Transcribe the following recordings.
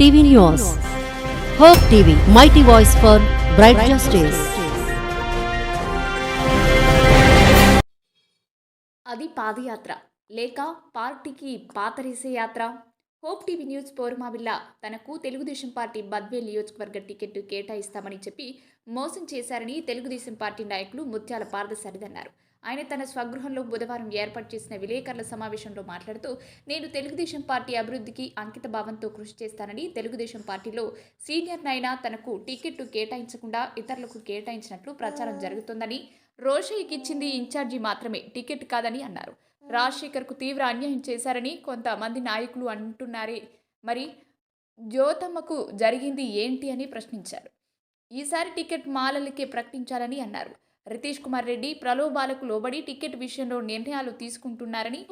TV news. Hope TV mighty voice for bright justice. అది పాదయాత్ర లేక పార్టీకి పాతరేసే యాత్ర. హోప్ టీవీ న్యూస్ పౌర్మావిల్ల తనకు తెలుగుదేశం పార్టీ బద్వేల్ నియోజకవర్గ టికెట్ కేటాయిస్తామని చెప్పి మోసం చేశారని తెలుగుదేశం పార్టీ నాయకులు ముత్యాల పార్థసారథి అన్నారు ఆయన తన స్వగృహంలో బుధవారం ఏర్పాటు చేసిన విలేకరుల సమావేశంలో మాట్లాడుతూ నేను తెలుగుదేశం పార్టీ అభివృద్ధికి అంకిత భావంతో కృషి చేస్తానని తెలుగుదేశం పార్టీలో సీనియర్ నాయన తనకు టికెట్ కేటాయించకుండా ఇతరులకు కేటాయించినట్లు ప్రచారం జరుగుతోందని రోషయ్యకి ఇచ్చింది ఇన్ఛార్జి మాత్రమే టికెట్ కాదని అన్నారు. రాజశేఖర్కు తీవ్ర అన్యాయం చేశారని కొంతమంది నాయకులు అంటున్నారే మరి జ్యోతమ్మకు జరిగింది ఏంటి అని ప్రశ్నించారు. ఈసారి టికెట్ మాలలకే ప్రకటించాలని అన్నారు. రితీష్ కుమార్ రెడ్డి ప్రలోభాలకు లోబడి టికెట్ విషయంలో నిర్ణయాలు తీసుకుంటున్నారని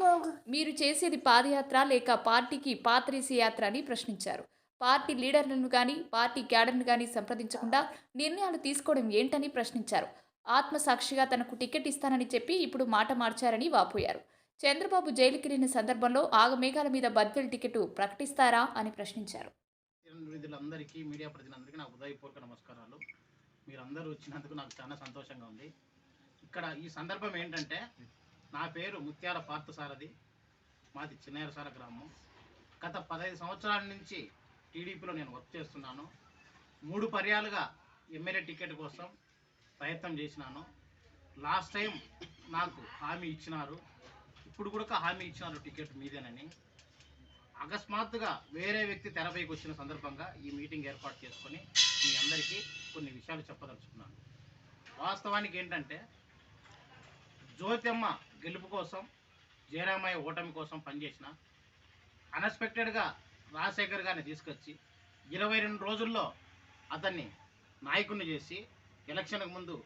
మీరు చేసేది పాదయాత్ర లేక పార్టీకి పాత్రీసీ యాత్ర అని ప్రశ్నించారు. పార్టీ లీడర్లను కానీ పార్టీ క్యాడర్ను కానీ సంప్రదించకుండా నిర్ణయాలు తీసుకోవడం ఏంటని ప్రశ్నించారు. ఆత్మసాక్షిగా తనకు టికెట్ ఇస్తానని చెప్పి ఇప్పుడు మాట మార్చారని వాపోయారు. చంద్రబాబు జైలుకెళ్ళిన సందర్భంలో ఆగమేఘాల మీద బద్దెల టికెట్ ప్రకటిస్తారా అని ప్రశ్నించారు. మీడియా నా నమస్కారాలు. మీరందరూ వచ్చినందుకు నాకు చాలా సంతోషంగా ఉంది. ఇక్కడ ఈ సందర్భం ఏంటంటే నా పేరు ముత్యాల పార్థసారథి. మాది చిన్నయరసాల గ్రామం. గత పదహైదు సంవత్సరాల నుంచి టీడీపీలో నేను వర్క్ చేస్తున్నాను. మూడు పర్యాలుగా ఎమ్మెల్యే టికెట్ కోసం ప్రయత్నం చేసినాను. లాస్ట్ టైం నాకు హామీ ఇచ్చినారు. ఇప్పుడు కూడా హామీ ఇచ్చినారు టికెట్ మీదేనని. అకస్మాత్తుగా వేరే వ్యక్తి తెరపైకి వచ్చిన సందర్భంగా ఈ మీటింగ్ ఏర్పాటు చేసుకొని మీ అందరికీ కొన్ని విషయాలు చెప్పదలుచుకున్నాను. వాస్తవానికి ఏంటంటే జ్యోతమ్మ గెలుపు కోసం జయరామయ్య ఓటమి కోసం పనిచేసిన అన్ఎక్స్పెక్టెడ్గా రాజశేఖర్ గారిని తీసుకొచ్చి ఇరవై రెండు రోజుల్లో అతన్ని నాయకుడిని చేసి ఎలక్షన్కు ముందు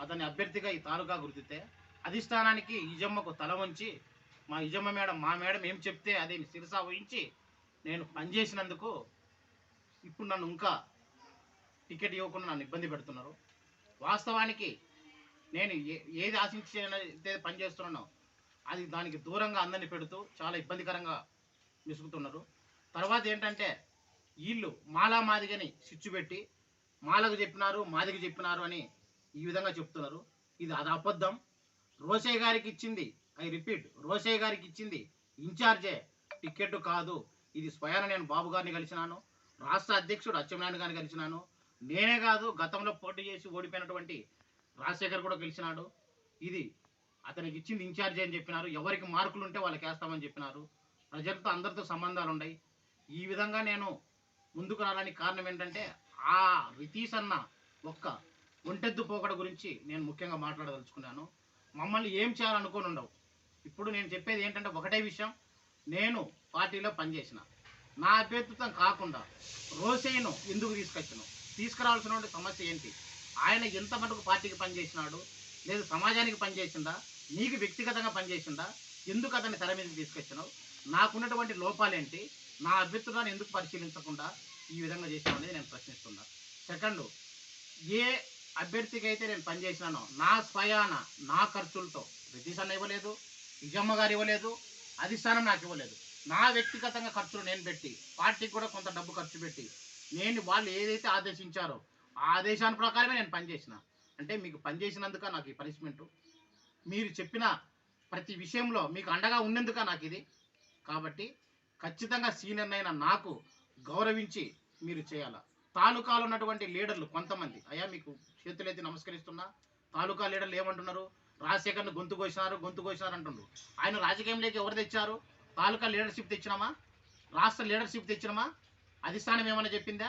అతన్ని అభ్యర్థిగా ఈ తాలూకా గుర్తితే అధిష్టానానికి ఈజమ్మకు తల వంచి మా ఇజమ్మ మేడం మా మేడం ఏం చెప్తే అది శిరసా వహించి నేను పనిచేసినందుకు ఇప్పుడు నన్ను ఇంకా టికెట్ ఇవ్వకుండా నన్ను ఇబ్బంది పెడుతున్నారు. వాస్తవానికి నేను ఏ ఏది ఆశించి అయితే పనిచేస్తున్నానో అది దానికి దూరంగా అందరిని పెడుతూ చాలా ఇబ్బందికరంగా విసుగుతున్నారు తర్వాత ఏంటంటే వీళ్ళు మాలా మాదిగని స్విచ్ పెట్టి మాలకు చెప్పినారు మాదిగ చెప్పినారు అని ఈ విధంగా చెప్తున్నారు. ఇది అది అబద్ధం. రోషయ్య గారికి ఇచ్చింది ఐ రిపీట్ రోషయ్య గారికి ఇచ్చింది ఇన్ఛార్జే. టికెట్ కాదు. ఇది స్వయాన నేను బాబు గారిని కలిసినాను. రాష్ట్ర అధ్యక్షుడు అచ్చెన్నాయుడు గారిని కలిసినాను. నేనే కాదు గతంలో పోటీ చేసి ఓడిపోయినటువంటి రాజశేఖర్ కూడా గెలిచినాడు. ఇది అతనికి ఇచ్చింది ఇన్ఛార్జి అని చెప్పినారు. ఎవరికి మార్కులు ఉంటే వాళ్ళకి వేస్తామని చెప్పినారు. ప్రజలతో అందరితో సంబంధాలు ఉన్నాయి ఈ విధంగా నేను ముందుకు రావడానికి కారణం ఏంటంటే ఆ రితీష్ అన్న ఒక్క ఒంటెద్దు పోకడ గురించి నేను ముఖ్యంగా మాట్లాడదలుచుకున్నాను. మమ్మల్ని ఏం చేయాలనుకోని ఉండవు ఇప్పుడు నేను చెప్పేది ఏంటంటే ఒకటే విషయం. నేను పార్టీలో పనిచేసిన. నా అభ్యర్థిత్వం కాకుండా రోసేను ఎందుకు తీసుకొచ్చాను తీసుకురావాల్సిన సమస్య ఏంటి? ఆయన ఎంత మటుకు పార్టీకి పనిచేసినాడు? లేదు సమాజానికి పనిచేసిందా? నీకు వ్యక్తిగతంగా పనిచేసిందా? ఎందుకు అతన్ని తెర మీదకి తీసుకొచ్చినావు? నాకున్నటువంటి లోపాలేంటి? నా అభ్యర్థులను ఎందుకు పరిశీలించకుండా ఈ విధంగా చేసినావు అనేది నేను ప్రశ్నిస్తున్నా. సెకండ్ ఏ అభ్యర్థికి అయితే నేను పనిచేసినానో నా స్వయాన నా ఖర్చులతో రితీష్ అన్న ఇవ్వలేదు నిజమ్మ గారు ఇవ్వలేదు అధిష్టానం నాకు ఇవ్వలేదు. నా వ్యక్తిగతంగా ఖర్చులు నేను పెట్టి పార్టీకి కూడా కొంత డబ్బు ఖర్చు పెట్టి నేను వాళ్ళు ఏదైతే ఆదేశించారో ఆ ఆదేశాన్ని ప్రకారమే నేను పనిచేసిన. అంటే మీకు పనిచేసినందుక నాకు ఈ పనిష్మెంట్. మీరు చెప్పిన ప్రతి విషయంలో మీకు అండగా ఉన్నందుక నాకు ఇది. కాబట్టి ఖచ్చితంగా సీనియర్నైన నాకు గౌరవించి మీరు చేయాల. తాలూకాలో ఉన్నటువంటి లీడర్లు కొంతమంది. అయ్యా మీకు చేతులైతే నమస్కరిస్తున్నా. తాలూకా లీడర్లు ఏమంటున్నారు? రాజశేఖర్ను గొంతు కోసినారు గొంతు కోసినారు అంటుండ్రు ఆయన రాజకీయంలోకి ఎవరు తెచ్చారు? తాలూకా లీడర్షిప్ తెచ్చినామా? రాష్ట్ర లీడర్షిప్ తెచ్చినామా? అధిష్టానం ఏమైనా చెప్పిందా?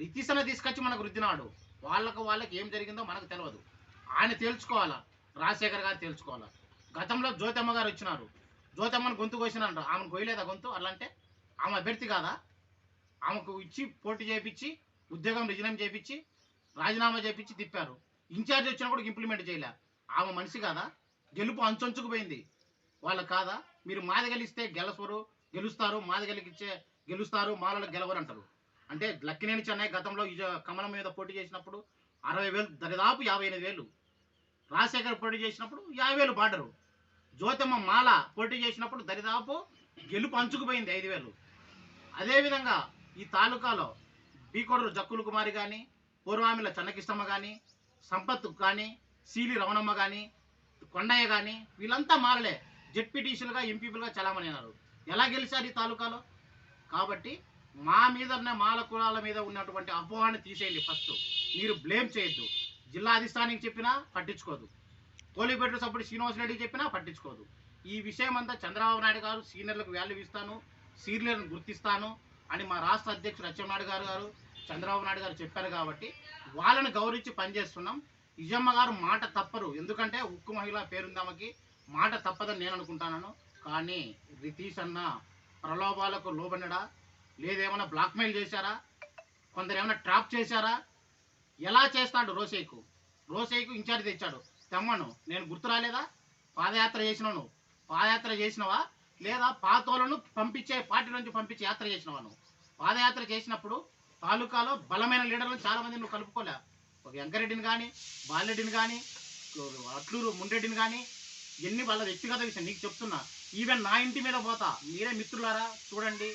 రితిసన తీసుకొచ్చి మనకు రుద్దినాడు. వాళ్ళకు వాళ్ళకి ఏం జరిగిందో మనకు తెలియదు ఆయన తేల్చుకోవాలా? రాజశేఖర్ గారు తేల్చుకోవాలా? గతంలో జ్యోతమ్మ గారు వచ్చినారు. జ్యోతమ్మని గొంతు కోసినారు ఆమెను కోయలేదా గొంతు? అలా అంటే ఆమె అభ్యర్థి కాదా? ఆమెకు ఇచ్చి పోటీ చేయించి ఉద్యోగం రిజనం చేపించి రాజీనామా చేయించి తిప్పారు. ఇన్ఛార్జ్ వచ్చినా కూడా ఇంప్లిమెంట్ చేయలే. ఆమె మనిషి కాదా? గెలుపు అంచొంచుకు పోయింది. వాళ్ళకి కాదా? మీరు మాది గెలిస్తే గెలసరు గెలుస్తారు మాది గెలికిచ్చే గెలుస్తారు మాలలో గెలవరు అంటారు. అంటే లక్కినేని చెన్నై గతంలో ఈ కమలం మీద పోటీ చేసినప్పుడు అరవై వేలు దరిదాపు యాభై ఎనిమిది వేలు. రాజశేఖర్ పోటీ చేసినప్పుడు యాభై వేలు బార్డరు. జ్యోతమ్మ మాల పోటీ చేసినప్పుడు దరిదాపు గెలుపు అంచుకుపోయింది ఐదు వేలు. అదేవిధంగా ఈ తాలూకాలో బీకోడూరు జక్కులు కుమారి కానీ పూర్వామిల చెన్నకిష్టమ్మ కానీ సంపత్ కానీ సీలి రమణమ్మ కానీ కొండయ్య కానీ వీళ్ళంతా మారలే. జెడ్పీటీసీలుగా చలామణి అన్నారు ఎలా గెలిచారు ఈ తాలూకాలో? కాబట్టి మా మీద ఉన్న మాల కులాల మీద ఉన్నటువంటి అపోహాన్ని తీసేయండి ఫస్ట్. మీరు బ్లేమ్ చేయొద్దు. జిల్లా అధిష్టానికి చెప్పినా పట్టించుకోదు. కోలిపేట సభ్యుడు శ్రీనివాస్ రెడ్డికి చెప్పినా పట్టించుకోదు. ఈ విషయం అంతా చంద్రబాబు నాయుడు గారు సీనియర్లకు వాల్యూ ఇస్తాను సీనియర్లను గుర్తిస్తాను అని మా రాష్ట్ర అధ్యక్షుడు అచ్చెన్నాయుడు గారు గారు చంద్రబాబు నాయుడు గారు చెప్పారు కాబట్టి వాళ్ళని గౌరవించి పనిచేస్తున్నాం. ఇజమ్మ గారు మాట తప్పరు. ఎందుకంటే ఉక్కు మహిళ పేరుందామకి మాట తప్పదని నేను అనుకుంటాను కానీ రితీష్ అన్న ప్రలోభాలకు లోబడినడా? లేదేమన్నా బ్లాక్మెయిల్ చేశారా? కొందరు ఏమైనా ట్రాప్ చేశారా? ఎలా చేస్తాడు రోసయ్యకు రోసయ్యకు ఇన్ఛార్జ్ తెచ్చాడు. తెమ్మను. నేను గుర్తు రాలేదా? పాదయాత్ర చేసినాను. పాదయాత్ర చేసినవా? లేదా పాతోలను పంపించే పార్టీ నుంచి పంపించే యాత్ర చేసినవా నువ్వు పాదయాత్ర చేసినప్పుడు తాలూకాలో బలమైన లీడర్లను చాలామంది నువ్వు కలుపుకోలే. ఒక వెంకరెడ్డిని కానీ బాలరెడ్డిని కానీ అట్లూరు ముండ్రెడ్డిని కానీ ఎన్ని వాళ్ళ వ్యక్తిగత విషయం నీకు చెప్తున్నా. ఈవెన్ నా ఇంటి మీద పోతా. మీరే మిత్రులారా? చూడండి.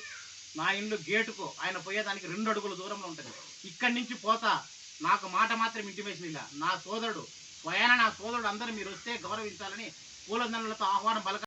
నా ఇండ్లు గేటుకు ఆయన పోయేదానికి రెండు అడుగుల దూరంలో ఉంటుంది. ఇక్కడి నుంచి పోతా. నాకు మాట మాత్రం ఇంటిమేషన్ ఇలా నా సోదరుడు. స్వయాన నా సోదరుడు అందరూ మీరు వస్తే గౌరవించాలని పూలదండలతో ఆహ్వానం పలక